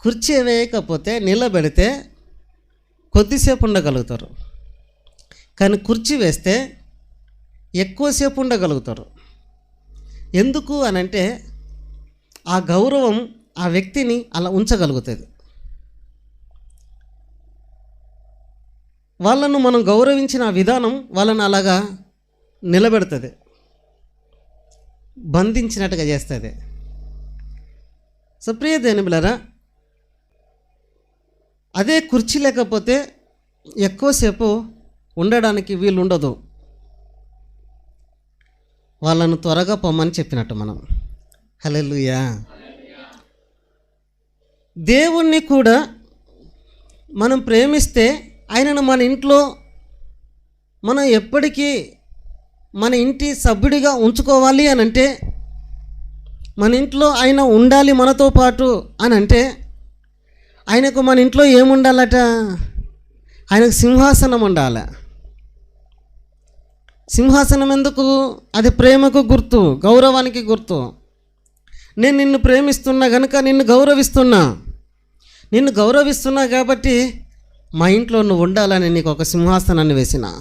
కుర్చీ వేయకపోతే నిలబెడితే కొద్దిసేపు ఉండగలుగుతారు కానీ కుర్చీ వేస్తే ఎక్కువసేపు ఉండగలుగుతారు ఎందుకు అని అంటే ఆ గౌరవం ఆ వ్యక్తిని అలా ఉంచగలుగుతుంది. వాళ్ళను మనం గౌరవించిన విధానం వాళ్ళని అలాగా నిలబెడుతుంది. బంధించినట్టుగా చేస్తుంది. సో ప్రియ దేనిబిలరా అదే కుర్చీ లేకపోతే ఎక్కువసేపు ఉండడానికి వీలు ఉండదు వాళ్ళను త్వరగా పొమ్మని చెప్పినట్టు మనం. హలెలుయా దేవుణ్ణి కూడా మనం ప్రేమిస్తే ఆయనను మన ఇంట్లో మనం ఎప్పటికీ మన ఇంటి సభ్యుడిగా ఉంచుకోవాలి అని అంటే మన ఇంట్లో ఆయన ఉండాలి మనతో పాటు అని అంటే ఆయనకు మన ఇంట్లో ఏముండాలట? ఆయనకు సింహాసనం ఉండాలి. సింహాసనం ఎందుకు? అది ప్రేమకు గుర్తు గౌరవానికి గుర్తు. నేను నిన్ను ప్రేమిస్తున్నా కనుక నిన్ను గౌరవిస్తున్నా. నిన్ను గౌరవిస్తున్నా కాబట్టి మా ఇంట్లో నువ్వు ఉండాలని నీకు ఒక సింహాసనాన్ని వేసిన.